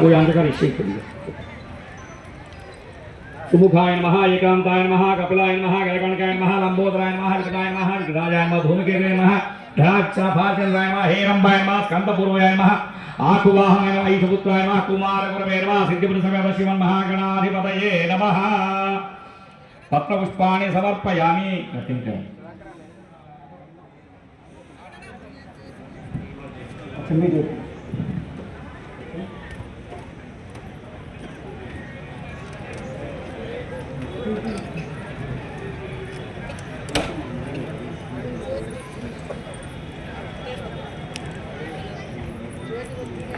போய் அந்த காலம் இசை பண்ணுங்க सुमुखाय नमः एकान्ताय नमः, कपिलाय नमः गणकणकाय नमः लम्बोदराय नमः विकटाय नमः विकटाय नमः, धूमकेतवे नमः ढाक्षाभाचन्द्राय नमः, हेरम्बाय नमः स्कन्दपूर्वय नमः, आकुवाहनाय नमः, ईशपुत्राय नमः, कुमारगुरवे नमः सिद्धिपुरुषमेव शिवन् महागणाधिपतये नमः। पत्रपुष्पाणि समर्पयामि। नृत्यं करोमि। अच्छा,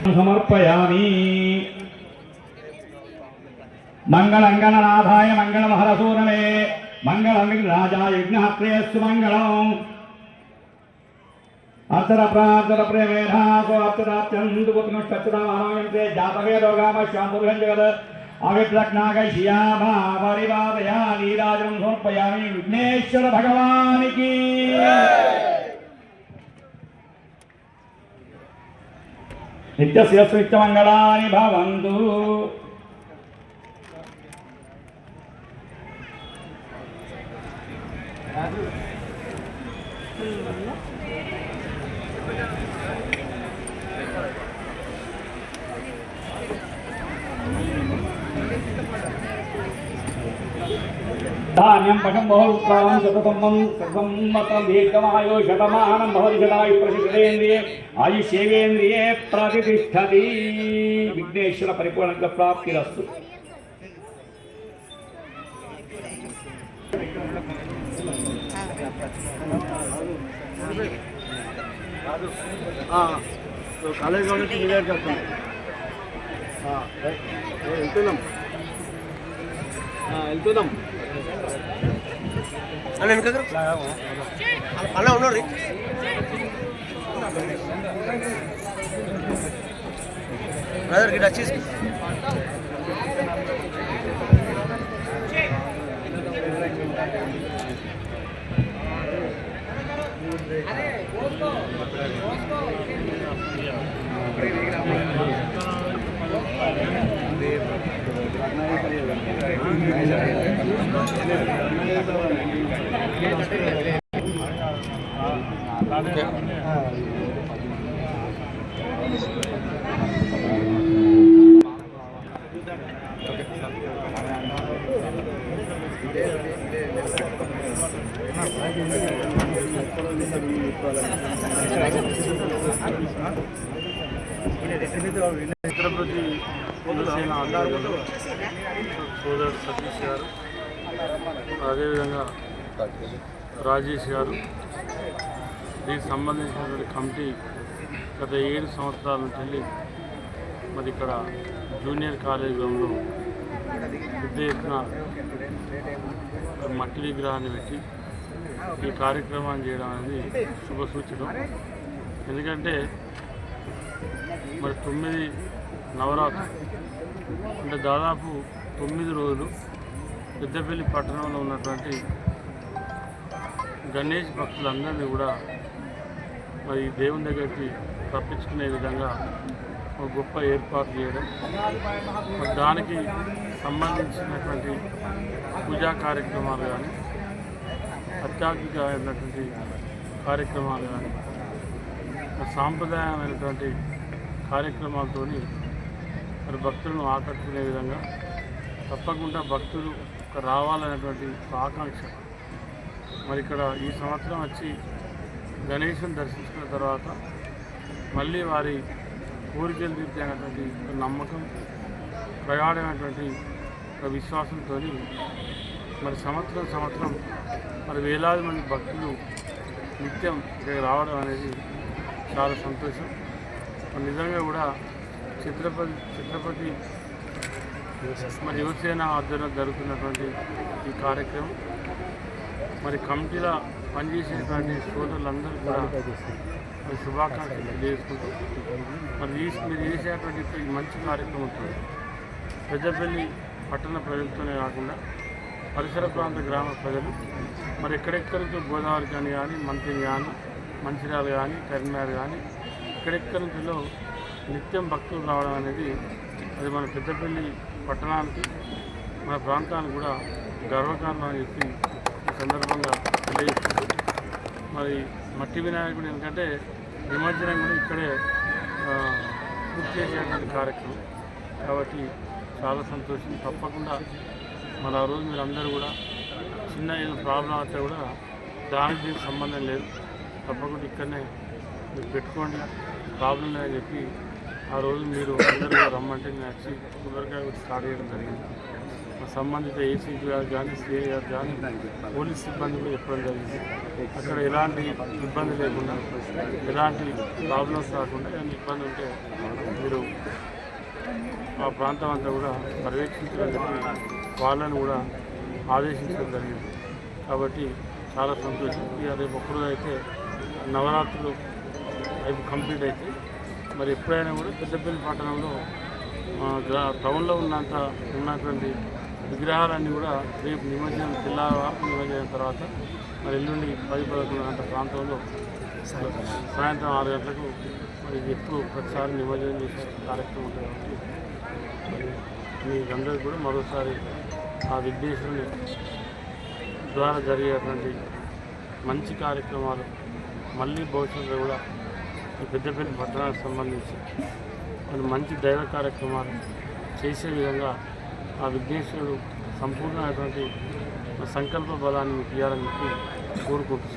समर्पयामी। मंगल अंगननाथाय मंगल महरसूर मे मंगल राजा यज्ञात्रेयस्व मंगल अतर प्रातर प्रेमेधाप्यंतुपुत्रे जातवे जगद अविद्रग्नाग शिया विघ्नेश्वर भगवान की! నీరాజనం సమర్పయామి విఘ్నేశ్వర నిత్యమంగళాని భవంతు. ధాన్యం పశం బహుత్వం శతసమ్మం సమ్మతం దీర్ఘమాయో శతమానం భవతి శతాయు ప్రసిద్ధేంద్రియే ఆయుష్యేంద్రియే ప్రతిష్టతి విఘ్నేశ్వర పరిపూర్ణంగా ప్రాప్తిరస్తు కాలేజ్ నుంచి క్లియర్ చేస్తాం వెళ్తున్నాం వెళ్తున్నాం. అన్న వెనక అన్న ఉన్నారు బ్రదర్ గిట్ వచ్చేసి. ఛత్రపతి జనసేన ఆధ్వర్యంలో సోదరుడు సతీష్ గారు అదేవిధంగా రాజేష్ గారు దీనికి సంబంధించినటువంటి కమిటీ గత ఏడు సంవత్సరాల నుంచి వెళ్ళి మరి ఇక్కడ జూనియర్ కాలేజ్ గ్రౌండ్లో పెద్ద ఎత్తున మట్టి విగ్రహాన్ని పెట్టి ఈ కార్యక్రమాన్ని చేయడం అనేది శుభ సూచకం. ఎందుకంటే మరి తొమ్మిది నవరాత్రి అంటే దాదాపు తొమ్మిది రోజులు పెద్దపల్లి పట్టణంలో ఉన్నటువంటి గణేష్ భక్తులందరినీ కూడా మరి ఈ దేవుని దగ్గరికి తప్పించుకునే విధంగా ఒక గొప్ప ఏర్పాటు చేయడం దానికి సంబంధించినటువంటి పూజా కార్యక్రమాలు కానీ అత్యాధునికమైనటువంటి కార్యక్రమాలు కానీ సాంప్రదాయమైనటువంటి కార్యక్రమాలతోని మరి భక్తులను ఆకట్టుకునే విధంగా తప్పకుండా భక్తులు రావాలనేటువంటి ఒక ఆకాంక్ష. మరి ఇక్కడ ఈ సంవత్సరం వచ్చి గణేశుని దర్శించుకున్న తర్వాత మళ్ళీ వారి కోరికలు తీర్చేటువంటి నమ్మకం ప్రగాఢమైనటువంటి ఒక విశ్వాసంతో మరి సంవత్సరం సంవత్సరం మరి వేలాది మంది భక్తులు నిత్యం ఇక్కడికి రావడం అనేది చాలా సంతోషం. నిజంగా కూడా చిత్రపతి చిత్రపతి మరి యువసేన ఆధ్వర్యంలో జరుగుతున్నటువంటి ఈ కార్యక్రమం. మరి కమిటీలో పనిచేసేటువంటి సోదరులందరూ కూడా మరి శుభాకాంక్షలు తెలియజేసుకుంటూ మరి మీరు చేసేటువంటి ఈ మంచి కార్యక్రమంతో పెద్దపల్లి పట్టణ ప్రజలతోనే కాకుండా పరిసర ప్రాంత గ్రామ ప్రజలు మరి ఎక్కడెక్కడికి గోదావరి కానీ కానీ మంత్రి కానీ మంచిర్యాలు కానీ కరీంనగర్ కానీ ఎక్కడెక్కడి నుంచిలో నిత్యం భక్తులు రావడం అనేది అది మన పెద్దపల్లి పట్టణానికి మన ప్రాంతానికి కూడా గర్వకారణం అని చెప్పి ఈ సందర్భంగా తెలియజేస్తుంది మరి మట్టి వినాయకుడు ఎందుకంటే నిమజ్జనం కూడా ఇక్కడే పూర్తి చేసేటువంటి కార్యక్రమం. కాబట్టి చాలా సంతోషం. తప్పకుండా మన ఆ రోజు మీరు అందరూ కూడా చిన్న ఏదో ప్రాబ్లం అయితే కూడా దానికి దీనికి సంబంధం లేదు. తప్పకుండా ఇక్కడనే మీరు పెట్టుకోండి. ప్రాబ్లం లేదని చెప్పి ఆ రోజు మీరు అందరూ రమ్మంటే నేను వచ్చి తొందరగా స్టార్ట్ చేయడం జరిగింది. మా సంబంధిత ఏసీపీ గారు కానీ సిఐ గారు కానీ పోలీస్ సిబ్బంది కూడా చెప్పడం జరిగింది. అక్కడ ఎలాంటి ఇబ్బంది లేకుండా ఎలాంటి ప్రాబ్లమ్స్ రాకుండా ఏమైనా ఇబ్బంది ఉంటే మీరు ఆ ప్రాంతం అంతా కూడా పర్యవేక్షించడం జరిగింది. వాళ్ళని కూడా ఆదేశించడం జరిగింది. కాబట్టి చాలా సంతోషం. ఇక రేపు ఒక్కరోజు అయితే నవరాత్రులు రేపు కంప్లీట్ అయితే మరి ఎప్పుడైనా కూడా పెద్దపల్లి పట్టణంలో గ్రా టౌన్లో ఉన్నంత ఉన్నటువంటి విగ్రహాలన్నీ కూడా రేపు నిమజ్జనం తెల్లవారు నిమజ్జనం తర్వాత మరి ఎల్లుండి పది పదకొండు గంటల ప్రాంతంలో సాయంత్రం ఆరు గంటలకు మరి ఎప్పుడు ప్రతిసారి నిమజ్జనం చేసే కార్యక్రమం ఉంటుంది. కాబట్టి మరి మీకందరికీ కూడా మరోసారి ఆ విఘ్నేశ్వరుని ద్వారా జరిగేటువంటి మంచి కార్యక్రమాలు మళ్ళీ భవిష్యత్తులో కూడా పెద్దపల్లి పట్టణానికి సంబంధించి కొన్ని మంచి దైవ కార్యక్రమాలు చేసే విధంగా ఆ విఘ్నేశ్వరుడు సంపూర్ణమైనటువంటి సంకల్ప బలాన్ని మీకు ఇవ్వాలని చెప్పి కోరుకుంటూ